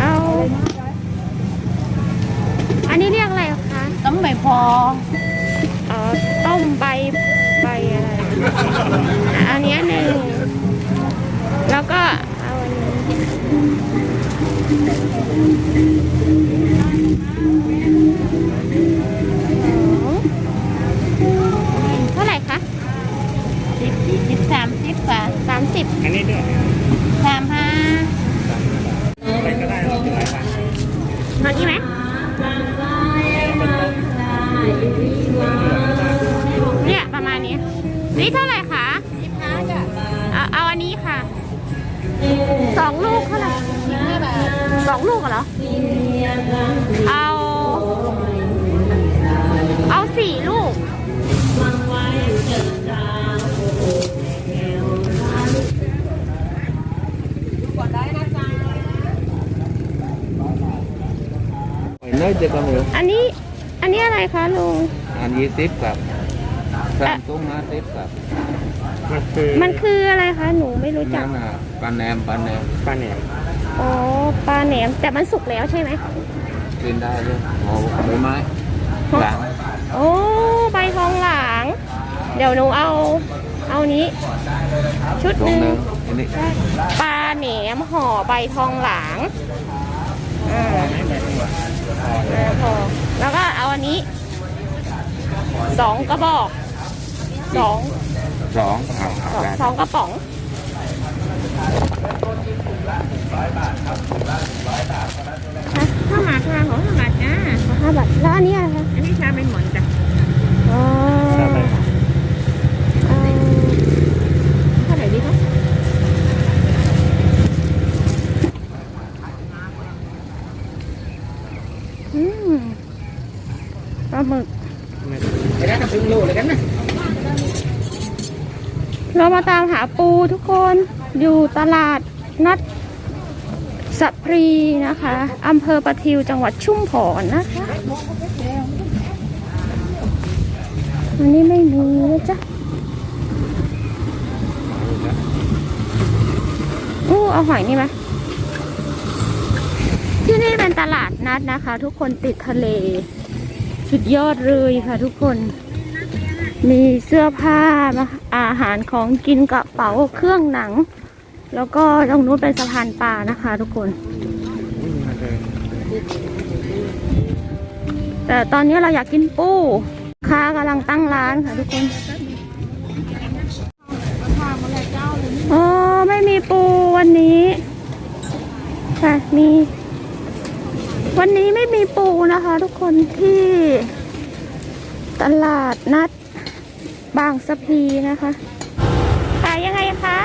เอา อันนี้เรียกอะไรคะ ต้มใบพออ๋อ ต้มใบ ใบอะไรอะอันนี้หนึ่ง แล้วก็เอาอันนี้ สามสิบอันนี้ด้วยสามห้าอะไรก็ได้เราเป็นไรบ้างตอนนี้ไหมเนี่ยประมาณนี้ นี่เท่าไหร่คะเอาเอาอันนี้ค่ะสองลูกเท่าไหร่สองลูกเหรอเอา เนื้อจะก็มีอันนี้ อันนี้อะไรคะลุง อันยี่สิบครับสามตุ้งห้าสิบครับมันคือมันคืออะไรคะ หนูไม่รู้จัก นั่นน่ะปลาแหนมปลาแหนมปลาแหนมอ๋อ ปลาแหนม แต่มันสุกแล้วใช่ไหมกินได้เลยโอ้ใบไม้หลังโอ้ใบทองหลาง เดี๋ยวหนูเอา เอานี้ ชุดตรหงนึ่งหนึ่งอันนี้ ปลาแหนมห่อใบทองหลางอ่าแล้วพอ แล้วก็เอาอันนี้ สองกระบอกสองสองเอาสองได้สองกระป๋องห้าบาทค่ะของห้าบาทจ้าห้าบาทแล้วอันนี้อะไรคะอันนี้ชาเป็นหมอนจ้ะอ๋อใช่ไหมเอาเท่าไหร่ดีคะอืมปลาหมึกไม่ เรามาตามหาปูทุกคนอยู่ตลาดนัดสะพรีนะคะอำเภอประทิวจังหวัดชุ่มพรนะคะอันนี้ไม่มีนะจ๊ะอู้เอาหอยนี่ไหมที่นี่เป็นตลาดนัดนะคะ ทุกคนติดทะเล สุดยอดเลยค่ะทุกคน มีเสื้อผ้าอาหารของกินกระเป๋าเครื่องหนัง แล้วก็ตรงนู้นเป็นสะพานปลานะคะ ทุกคน แต่ตอนนี้เราอยากกินปูค้ากำลังตั้งร้านค่ะทุกคนอ๋อไม่มีปูวันนี้ค่ะมี วันนี้ไม่มีปูนะคะ ทุกคนที่ตลาดนัด บางสะพีนะคะขายยังไงคะ